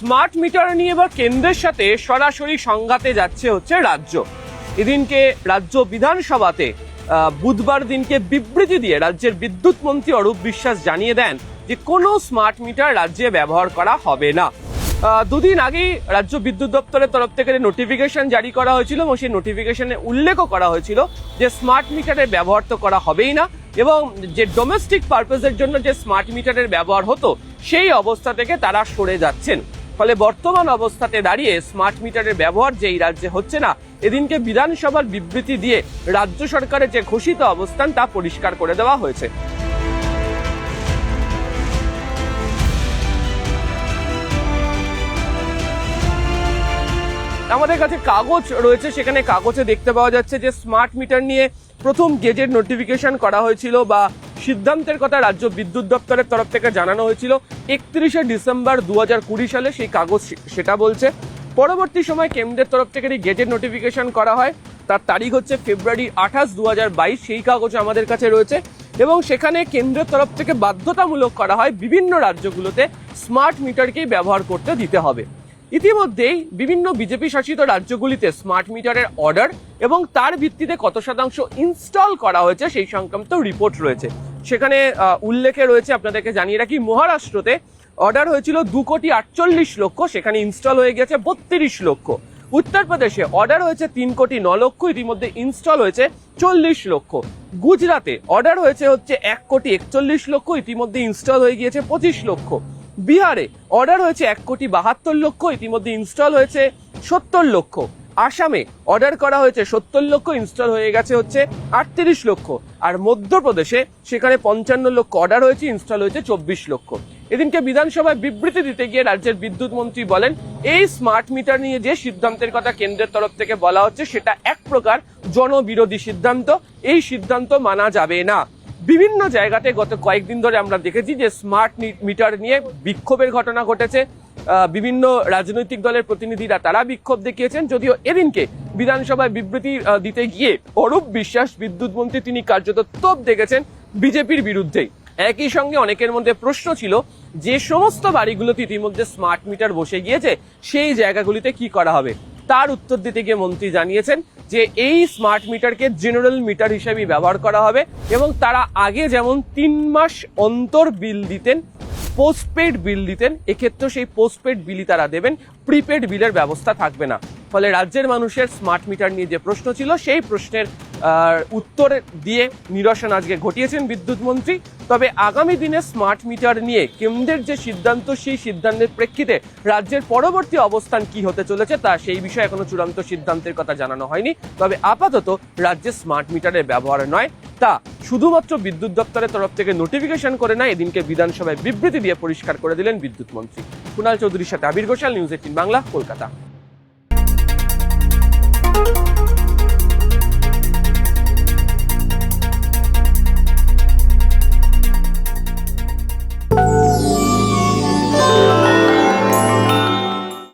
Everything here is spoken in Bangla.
স্মার্ট মিটার নিয়ে এবার কেন্দ্রের সাথে সরাসরি সংঘাতে যাচ্ছে হচ্ছে রাজ্য। এদিনকে রাজ্য বিধানসভাতে বুধবার দিনকে বিবৃতি দিয়ে রাজ্যের বিদ্যুৎ মন্ত্রী অরূপ বিশ্বাস জানিয়ে দেন যে কোনো স্মার্ট মিটার রাজ্যে ব্যবহার করা হবে না। দুদিন আগেই রাজ্য বিদ্যুৎ দপ্তরের তরফ থেকে নোটিফিকেশন জারি করা হয়েছিল এবং সেই নোটিফিকেশনে উল্লেখও করা হয়েছিল যে স্মার্ট মিটারের ব্যবহার তো করা হবেই না এবং যে ডোমেস্টিক পারপাসের জন্য যে স্মার্ট মিটারের ব্যবহার হতো, সেই অবস্থা থেকে তারা সরে যাচ্ছেন। ফলে বর্তমান অবস্থাতে দাঁড়িয়ে স্মার্ট মিটারের ব্যবহার যে এই রাজ্যে হচ্ছে না, এদিনকে বিধানসভার বিবৃতি দিয়ে রাজ্য সরকারের যে ঘোষিত অবস্থান তা পরিষ্কার করে দেওয়া হয়েছে। আমাদের কাছে কাগজ রয়েছে, সেখানে কাগজে দেখতে পাওয়া যাচ্ছে যে স্মার্ট মিটার নিয়ে প্রথম গেজেট নোটিফিকেশন করা হয়েছিল বা সিদ্ধান্তের কথা রাজ্য বিদ্যুৎ দপ্তরের তরফ থেকে জানানো হয়েছিল। একত্রিশে ডিসেম্বর দু সালে সেই কাগজ সেটা বলছে। পরবর্তী সময় কেন্দ্রের তরফ থেকে গেজেট নোটিফিকেশন করা হয়। তার তারিখ হচ্ছে ফেব্রুয়ারি আঠাশ দু সেই কাগজ আমাদের কাছে রয়েছে। এবং সেখানে কেন্দ্রের তরফ থেকে বাধ্যতামূলক করা হয় বিভিন্ন রাজ্যগুলোতে স্মার্ট মিটারকেই ব্যবহার করতে দিতে হবে। ইতিমধ্যেই বিভিন্ন বিজেপি শাসিত রাজ্যগুলিতে স্মার্ট মিটারের অর্ডার এবং তার ভিত্তিতে কত শতাংশ ইনস্টল করা হয়েছে সেই সংক্রান্ত রিপোর্ট রয়েছে। সেখানে উল্লেখে রয়েছে আপনাদেরকে জানিয়ে রাখি, মহারাষ্ট্রতে অর্ডার হয়েছিল দু কোটি আটচল্লিশ লক্ষ, সেখানে ইনস্টল হয়ে গেছে বত্রিশ লক্ষ। উত্তরপ্রদেশে অর্ডার হয়েছে তিন কোটি ন লক্ষ, ইতিমধ্যে ইনস্টল হয়েছে চল্লিশ লক্ষ। গুজরাটে অর্ডার হয়েছে হচ্ছে এক কোটি একচল্লিশ লক্ষ, ইতিমধ্যে ইনস্টল হয়ে গিয়েছে পঁচিশ লক্ষ। বিহারে অর্ডার হয়েছে এক কোটি বাহাত্তর লক্ষ, ইতিমধ্যে ইনস্টল হয়েছে সত্তর লক্ষ। আসামে অর্ডার করা হয়েছে সত্তর লক্ষ, ইনস্টল হয়ে গেছে হচ্ছে আটত্রিশ লক্ষ। আর মধ্যপ্রদেশে সেখানে পঞ্চান্ন লক্ষ অর্ডার হয়েছে, ইনস্টল হয়েছে চব্বিশ লক্ষ। এদিনকে বিধানসভায় বিবৃতি দিতে গিয়ে রাজ্যের বিদ্যুৎ মন্ত্রী বলেন, এই স্মার্ট মিটার নিয়ে যে সিদ্ধান্তের কথা কেন্দ্রের তরফ থেকে বলা হচ্ছে, সেটা এক প্রকার জনবিরোধী সিদ্ধান্ত। এই সিদ্ধান্ত মানা যাবে না। বিভিন্ন জায়গাতে গত কয়েকদিন ধরে আমরা দেখেছি যে স্মার্ট মিটার নিয়ে বিক্ষোভের ঘটনা ঘটেছে। বিভিন্ন রাজনৈতিক দলের প্রতিনিধিরা তারা বিক্ষোভ দেখিয়েছেন, যদিও এদিনকে বিধানসভায় বিবৃতি দিতে গিয়ে অরূপ বিশ্বাস বিদ্যুৎ মন্ত্রী তিনি কার্যত তোপ দেখেছেন বিজেপির বিরুদ্ধেই। একই সঙ্গে অনেকের মধ্যে প্রশ্ন ছিল যে, সমস্ত বাড়িগুলোতে ইতিমধ্যে স্মার্ট মিটার বসে গিয়েছে, সেই জায়গাগুলিতে কি করা হবে? তার উত্তর দিতে গিয়ে মন্ত্রী জানিয়েছেন যে, এই স্মার্ট মিটারকে জেনারেল মিটার হিসেবে ব্যবহার করা হবে এবং তারা আগে যেমন তিন মাস অন্তর বিল দিতেন পোস্টপেড বিল দিতেন এক্ষেত্রে সেই পোস্টপেড বিলই তারা দেবেন প্রিপেড বিলের ব্যবস্থা থাকবে না। ফলে রাজ্যের মানুষের স্মার্ট মিটার নিয়ে যে প্রশ্ন ছিল, সেই প্রশ্নের উত্তর দিয়ে নিরসন আজকে ঘটিয়েছেন বিদ্যুৎ মন্ত্রী। তবে আগামী দিনে স্মার্ট মিটার নিয়ে কেন্দ্রের যে সিদ্ধান্ত, সেই সিদ্ধান্তের প্রেক্ষিতে রাজ্যের পরবর্তী অবস্থান কি হতে চলেছে, তা সেই বিষয়ে এখনও চূড়ান্ত সিদ্ধান্তের কথা জানানো হয়নি। তবে আপাতত রাজ্যে স্মার্ট মিটারের ব্যবহার নয়, তা শুধুমাত্র বিদ্যুৎ দপ্তরের তরফ থেকে নোটিফিকেশন করে না, এদিনকে বিধানসভায় বিবৃতি দিয়ে পরিষ্কার করে দিলেন বিদ্যুৎ মন্ত্রী। কুণাল চৌধুরীর সাথে আবির ঘোষাল, নিউজ এইটিন বাংলা, কলকাতা।